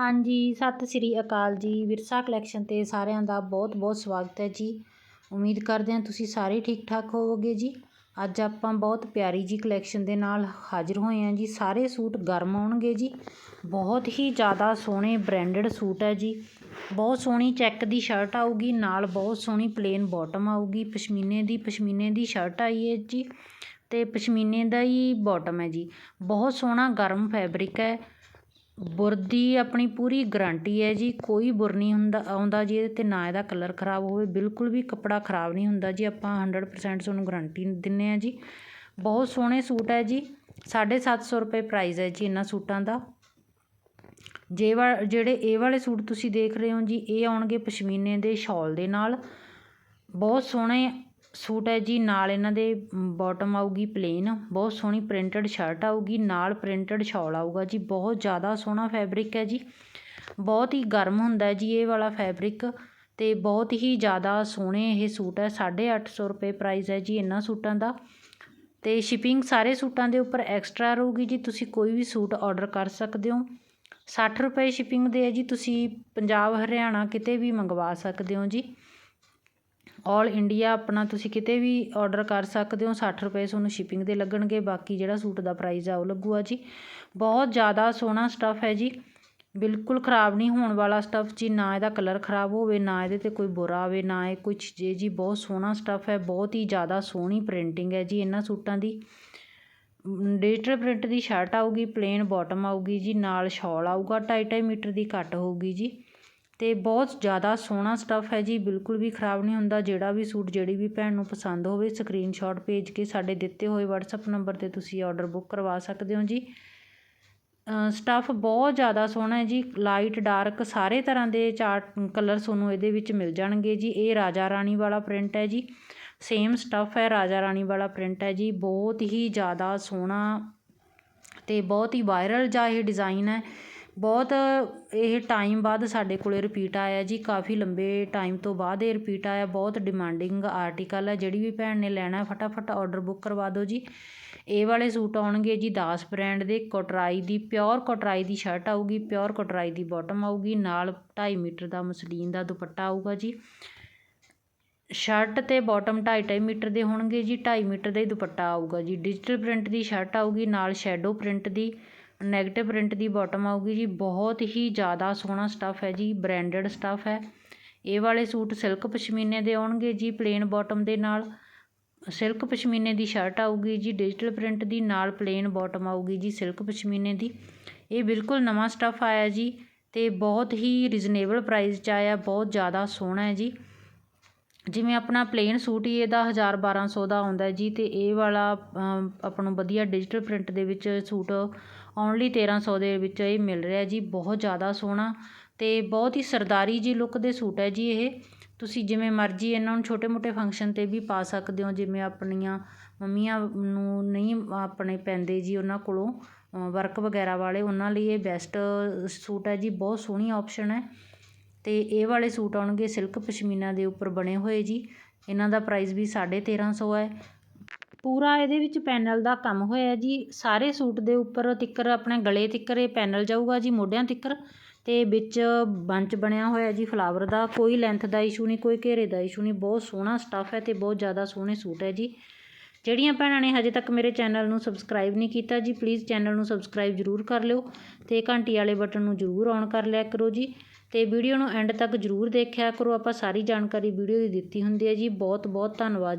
ਹਾਂਜੀ, ਸਤਿ ਸ੍ਰੀ ਅਕਾਲ ਜੀ। ਵਿਰਸਾ ਕਲੈਕਸ਼ਨ ਤੇ ਸਾਰਿਆਂ ਦਾ ਬਹੁਤ ਬਹੁਤ ਸਵਾਗਤ ਹੈ ਜੀ। ਉਮੀਦ ਕਰਦੇ ਹਾਂ ਤੁਸੀਂ ਸਾਰੇ ਠੀਕ ਠਾਕ ਹੋਵੋਗੇ ਜੀ। ਅੱਜ ਆਪਾਂ ਬਹੁਤ ਪਿਆਰੀ ਜੀ ਕਲੈਕਸ਼ਨ ਦੇ ਨਾਲ ਹਾਜ਼ਰ ਹੋਏ ਹਾਂ ਜੀ। ਸਾਰੇ ਸੂਟ ਗਰਮ ਆਉਣਗੇ ਜੀ। ਬਹੁਤ ਹੀ ਜ਼ਿਆਦਾ ਸੋਹਣੇ ਬ੍ਰਾਂਡਡ ਸੂਟ ਹੈ ਜੀ। ਬਹੁਤ ਸੋਹਣੀ ਚੈੱਕ ਦੀ ਸ਼ਰਟ ਆਊਗੀ, ਨਾਲ ਬਹੁਤ ਸੋਹਣੀ ਪਲੇਨ ਬਾਟਮ ਆਊਗੀ। ਪਸ਼ਮੀਨੇ ਦੀ ਪਸ਼ਮੀਨੇ ਦੀ ਸ਼ਰਟ ਆਈ ਹੈ ਜੀ। ਤੇ ਪਸ਼ਮੀਨੇ ਦਾ ਹੀ ਬਾਟਮ ਹੈ ਜੀ। ਬਹੁਤ ਸੋਹਣਾ ਗਰਮ ਫੈਬਰਿਕ ਹੈ। ਬੁਰ ਦੀ ਆਪਣੀ ਪੂਰੀ ਗਰੰਟੀ ਹੈ ਜੀ, ਕੋਈ ਬੁਰ ਨਹੀਂ ਹੁੰਦਾ, ਆਉਂਦਾ ਜੀ ਇਹਦੇ 'ਤੇ ਨਾ ਇਹਦਾ ਕਲਰ ਖ਼ਰਾਬ ਹੋਵੇ, ਬਿਲਕੁਲ ਵੀ ਕੱਪੜਾ ਖ਼ਰਾਬ ਨਹੀਂ ਹੁੰਦਾ ਜੀ, ਆਪਾਂ 100% ਤੁਹਾਨੂੰ ਗਰੰਟੀ ਦਿੰਦੇ ਹਾਂ ਜੀ। ਬਹੁਤ ਸੋਹਣੇ ਸੂਟ ਹੈ ਜੀ 750 ਰੁਪਏ ਪ੍ਰਾਈਸ ਹੈ ਜੀ ਇਹਨਾਂ ਸੂਟਾਂ ਦਾ। ਜੇ ਵਾ, ਜਿਹੜੇ ਇਹ ਵਾਲੇ ਸੂਟ ਤੁਸੀਂ ਦੇਖ ਰਹੇ ਹੋ ਜੀ, ਇਹ ਆਉਣਗੇ ਪਸ਼ਮੀਨੇ ਦੇ ਸ਼ਾਲ ਦੇ ਨਾਲ। ਬਹੁਤ ਸੋਹਣੇ ਸੂਟ ਹੈ ਜੀ, ਨਾਲ ਇਹਨਾਂ ਦੇ ਬੋਟਮ ਆਊਗੀ ਪਲੇਨ ਬਹੁਤ ਸੋਹਣੀ ਪ੍ਰਿੰਟਡ ਸ਼ਰਟ ਆਊਗੀ, ਨਾਲ ਪ੍ਰਿੰਟਡ ਸ਼ੋਲ ਆਊਗਾ ਜੀ, ਬਹੁਤ ਜ਼ਿਆਦਾ ਸੋਹਣਾ ਫੈਬਰਿਕ ਹੈ ਜੀ। ਬਹੁਤ ਹੀ ਗਰਮ ਹੁੰਦਾ ਜੀ ਇਹ ਵਾਲਾ ਫੈਬਰਿਕ ਅਤੇ ਬਹੁਤ ਹੀ ਜ਼ਿਆਦਾ ਸੋਹਣੇ ਇਹ ਸੂਟ ਹੈ 850 ਰੁਪਏ ਪ੍ਰਾਈਜ਼ ਹੈ ਜੀ ਇਹਨਾਂ ਸੂਟਾਂ ਦਾ। ਅਤੇ ਸ਼ਿਪਿੰਗ ਸਾਰੇ ਸੂਟਾਂ ਦੇ ਉੱਪਰ ਐਕਸਟਰਾ ਰਹੂਗੀ ਜੀ, ਤੁਸੀਂ ਕੋਈ ਵੀ ਸੂਟ ਆਰਡਰ ਕਰ ਸਕਦੇ ਹੋ। ਸੱਠ ਰੁਪਏ ਸ਼ਿਪਿੰਗ ਦੇ ਹੈ ਜੀ, ਤੁਸੀਂ ਪੰਜਾਬ, ਹਰਿਆਣਾ ਕਿਤੇ ਵੀ ਮੰਗਵਾ ਸਕਦੇ ਹੋ ਜੀ। ਔਲ ਇੰਡੀਆ ਆਪਣਾ ਤੁਸੀਂ ਕਿਤੇ ਵੀ ਔਡਰ ਕਰ ਸਕਦੇ ਹੋ, ਸੱਠ ਰੁਪਏ ਤੁਹਾਨੂੰ ਸ਼ਿਪਿੰਗ ਦੇ ਲੱਗਣਗੇ, ਬਾਕੀ ਜਿਹੜਾ ਸੂਟ ਦਾ ਪ੍ਰਾਈਸ ਆ ਉਹ ਲੱਗੂਗਾ ਜੀ। ਬਹੁਤ ਜ਼ਿਆਦਾ ਸੋਹਣਾ ਸਟੱਫ ਹੈ ਜੀ। ਬਿਲਕੁਲ ਖ਼ਰਾਬ ਨਹੀਂ ਹੋਣ ਵਾਲਾ ਸਟੱਫ ਜੀ, ਨਾ ਇਹਦਾ ਕਲਰ ਖ਼ਰਾਬ ਹੋਵੇ, ਨਾ ਇਹਦੇ 'ਤੇ ਕੋਈ ਬੁਰਾ ਆਵੇ, ਨਾ ਇਹ ਕੁਛ ਜੇ ਜੀ। ਬਹੁਤ ਸੋਹਣਾ ਸਟੱਫ ਹੈ, ਬਹੁਤ ਹੀ ਜ਼ਿਆਦਾ ਸੋਹਣੀ ਪ੍ਰਿੰਟਿੰਗ ਹੈ ਜੀ ਇਹਨਾਂ ਸੂਟਾਂ ਦੀ। ਡਿਜੀਟਲ ਪ੍ਰਿੰਟ ਦੀ ਸ਼ਰਟ ਆਊਗੀ ਪਲੇਨ ਬਾਟਮ ਆਊਗੀ ਜੀ, ਨਾਲ ਸ਼ਾਲ ਆਊਗਾ 2.5 ਮੀਟਰ ਦੀ ਕੱਟ ਹੋਊਗੀ ਜੀ। ਅਤੇ ਬਹੁਤ ਜ਼ਿਆਦਾ ਸੋਹਣਾ ਸਟੱਫ ਹੈ ਜੀ, ਬਿਲਕੁਲ ਵੀ ਖ਼ਰਾਬ ਨਹੀਂ ਹੁੰਦਾ, ਜਿਹੜਾ ਵੀ ਸੂਟ ਜਿਹੜੀ ਵੀ ਭੈਣ ਨੂੰ ਪਸੰਦ ਹੋਵੇ ਸਕਰੀਨਸ਼ੋਟ ਭੇਜ ਕੇ ਸਾਡੇ ਦਿੱਤੇ ਹੋਏ ਵਟਸਐਪ ਨੰਬਰ ਤੇ ਤੁਸੀਂ ਔਡਰ ਬੁੱਕ ਕਰਵਾ ਸਕਦੇ ਹੋ ਜੀ। ਸਟੱਫ ਬਹੁਤ ਜ਼ਿਆਦਾ ਸੋਹਣਾ ਹੈ ਜੀ ਲਾਈਟ ਡਾਰਕ ਸਾਰੇ ਤਰ੍ਹਾਂ ਦੇ ਚਾਰ ਕਲਰ ਤੁਹਾਨੂੰ ਇਹਦੇ ਵਿੱਚ ਮਿਲ ਜਾਣਗੇ ਜੀ। ਇਹ ਰਾਜਾ ਰਾਣੀ ਵਾਲਾ ਪ੍ਰਿੰਟ ਹੈ ਜੀ ਸੇਮ ਸਟੱਫ ਹੈ, ਰਾਜਾ ਰਾਣੀ ਵਾਲਾ ਪ੍ਰਿੰਟ ਹੈ ਜੀ। ਬਹੁਤ ਹੀ ਜ਼ਿਆਦਾ ਸੋਹਣਾ ਅਤੇ ਬਹੁਤ ਹੀ ਵਾਇਰਲ ਜਿਹਾ ਇਹ ਡਿਜ਼ਾਈਨ ਹੈ। ਬਹੁਤ ਇਹ ਟਾਈਮ ਬਾਅਦ ਸਾਡੇ ਕੋਲ ਰਿਪੀਟ ਆਇਆ ਜੀ, ਕਾਫੀ ਲੰਬੇ ਟਾਈਮ ਤੋਂ ਬਾਅਦ ਇਹ ਰਿਪੀਟ ਆਇਆ, ਬਹੁਤ ਡਿਮਾਂਡਿੰਗ ਆਰਟੀਕਲ ਹੈ ਜਿਹੜੀ ਵੀ ਭੈਣ ਨੇ ਲੈਣਾ, ਫਟਾਫਟ ਔਡਰ ਬੁੱਕ ਕਰਵਾ ਦਿਓ ਜੀ। ਇਹ ਵਾਲੇ ਸੂਟ ਆਉਣਗੇ ਜੀ ਦਾਸ ਬ੍ਰਾਂਡ ਦੇ, ਕੋਟਰਾਈ ਦੀ ਪਿਓਰ ਕੋਟਰਾਈ ਦੀ ਸ਼ਰਟ ਆਊਗੀ ਪਿਓਰ ਕੋਟਰਾਈ ਦੀ ਬਾਟਮ ਆਊਗੀ, ਨਾਲ 2.5 ਮੀਟਰ ਦਾ ਮਸਲੀਨ ਦਾ ਦੁਪੱਟਾ ਆਊਗਾ ਜੀ। ਸ਼ਰਟ ਤੇ ਬਾਟਮ 2.5 ਮੀਟਰ ਦੇ ਹੋਣਗੇ ਜੀ 2.5 ਮੀਟਰ ਦਾ ਹੀ ਦੁਪੱਟਾ ਆਊਗਾ ਜੀ। ਡਿਜੀਟਲ ਪ੍ਰਿੰਟ ਦੀ ਸ਼ਰਟ ਆਊਗੀ, ਨਾਲ ਸ਼ੈਡੋ ਪ੍ਰਿੰਟ ਦੀ। ਨੈਗੇਟਿਵ ਪ੍ਰਿੰਟ ਦੀ ਬੋਟਮ ਆਊਗੀ ਜੀ। ਬਹੁਤ ਹੀ ਜ਼ਿਆਦਾ ਸੋਹਣਾ ਸਟੱਫ ਹੈ ਜੀ ਬ੍ਰਾਂਡਡ ਸਟੱਫ ਹੈ। ਇਹ ਵਾਲੇ ਸੂਟ ਸਿਲਕ ਪਸ਼ਮੀਨੇ ਦੇ ਆਉਣਗੇ ਜੀ ਪਲੇਨ ਬੋਟਮ ਦੇ ਨਾਲ। ਸਿਲਕ ਪਸ਼ਮੀਨੇ ਦੀ ਸ਼ਰਟ ਆਊਗੀ ਜੀ ਡਿਜੀਟਲ ਪ੍ਰਿੰਟ ਦੀ ਨਾਲ ਪਲੇਨ ਬਾਟਮ ਆਊਗੀ ਜੀ ਸਿਲਕ ਪਸ਼ਮੀਨੇ ਦੀ। ਇਹ ਬਿਲਕੁਲ ਨਵਾਂ ਸਟੱਫ ਆਇਆ ਜੀ ਤੇ ਬਹੁਤ ਹੀ ਰੀਜ਼ਨੇਬਲ ਪ੍ਰਾਈਸ 'ਚ ਆਇਆ, ਬਹੁਤ ਜ਼ਿਆਦਾ ਸੋਹਣਾ ਹੈ ਜੀ। ਜਿਵੇਂ ਆਪਣਾ ਪਲੇਨ ਸੂਟ ਹੀ ਇਹਦਾ 1000 1200 ਦਾ ਆਉਂਦਾ ਜੀ ਤੇ ਇਹ ਵਾਲਾ ਆਪਾਂ ਨੂੰ ਵਧੀਆ ਡਿਜੀਟਲ ਪ੍ਰਿੰਟ ਦੇ ਵਿੱਚ ਸੂਟ ਓਨਲੀ 1300 ਦੇ ਵਿੱਚ ਇਹ ਮਿਲ ਰਿਹਾ ਜੀ, ਬਹੁਤ ਜ਼ਿਆਦਾ ਸੋਹਣਾ ਅਤੇ ਬਹੁਤ ਹੀ ਸਰਦਾਰੀ ਜੀ ਲੁੱਕ ਦੇ ਸੂਟ ਹੈ ਜੀ ਇਹ। ਤੁਸੀਂ ਜਿਵੇਂ ਮਰਜ਼ੀ ਇਹਨਾਂ ਨੂੰ ਛੋਟੇ ਮੋਟੇ ਫੰਕਸ਼ਨ 'ਤੇ ਵੀ ਪਾ ਸਕਦੇ ਹੋ, ਜਿਵੇਂ ਆਪਣੀਆਂ ਮੰਮੀਆਂ ਨੂੰ ਨਹੀਂ ਆਪਣੇ ਪੈਂਦੇ ਜੀ ਉਹਨਾਂ ਕੋਲੋਂ ਵਰਕ ਵਗੈਰਾ ਵਾਲੇ, ਉਹਨਾਂ ਲਈ ਇਹ ਬੈਸਟ ਸੂਟ ਹੈ ਜੀ, ਬਹੁਤ ਸੋਹਣੀ ਆਪਸ਼ਨ ਹੈ। ਅਤੇ ਇਹ ਵਾਲੇ ਸੂਟ ਆਉਣਗੇ ਸਿਲਕ ਪਸ਼ਮੀਨਾ ਦੇ ਉੱਪਰ ਬਣੇ ਹੋਏ ਜੀ। ਇਹਨਾਂ ਦਾ ਪ੍ਰਾਈਸ ਵੀ 1350 ਹੈ। ਪੂਰਾ ਇਹਦੇ ਵਿੱਚ ਪੈਨਲ ਦਾ ਕੰਮ ਹੋਇਆ ਜੀ। ਸਾਰੇ ਸੂਟ ਦੇ ਉੱਪਰ ਤਿੱਕਰ, ਆਪਣੇ ਗਲੇ ਤਿੱਕਰ ਇਹ ਪੈਨਲ ਜਾਊਗਾ ਜੀ, ਮੋਢਿਆਂ ਤਿੱਕਰ। ਅਤੇ ਵਿੱਚ ਬੰਚ ਬਣਿਆ ਹੋਇਆ ਜੀ ਫਲਾਵਰ ਦਾ। ਕੋਈ ਲੈਂਥ ਦਾ ਇਸ਼ੂ ਨਹੀਂ, ਕੋਈ ਘੇਰੇ ਦਾ ਇਸ਼ੂ ਨਹੀਂ। ਬਹੁਤ ਸੋਹਣਾ ਸਟੱਫ ਹੈ ਅਤੇ ਬਹੁਤ ਜ਼ਿਆਦਾ ਸੋਹਣੇ ਸੂਟ ਹੈ ਜੀ। ਜਿਹੜੀਆਂ ਭੈਣਾਂ ਨੇ ਹਜੇ ਤੱਕ ਮੇਰੇ ਚੈਨਲ ਨੂੰ ਸਬਸਕ੍ਰਾਈਬ ਨਹੀਂ ਕੀਤਾ ਜੀ ਪਲੀਜ਼ ਚੈਨਲ ਨੂੰ ਸਬਸਕ੍ਰਾਈਬ ਜ਼ਰੂਰ ਕਰ ਲਿਓ ਅਤੇ ਘੰਟੀ ਵਾਲੇ ਬਟਨ ਨੂੰ ਜ਼ਰੂਰ ਔਨ ਕਰ ਲਿਆ ਕਰੋ ਜੀ। ਅਤੇ ਵੀਡੀਓ ਨੂੰ ਐਂਡ ਤੱਕ ਜ਼ਰੂਰ ਦੇਖਿਆ ਕਰੋ। ਆਪਾਂ ਸਾਰੀ ਜਾਣਕਾਰੀ ਵੀਡੀਓ ਦੀ ਦਿੱਤੀ ਹੁੰਦੀ ਹੈ ਜੀ। ਬਹੁਤ ਬਹੁਤ ਧੰਨਵਾਦ ਜੀ।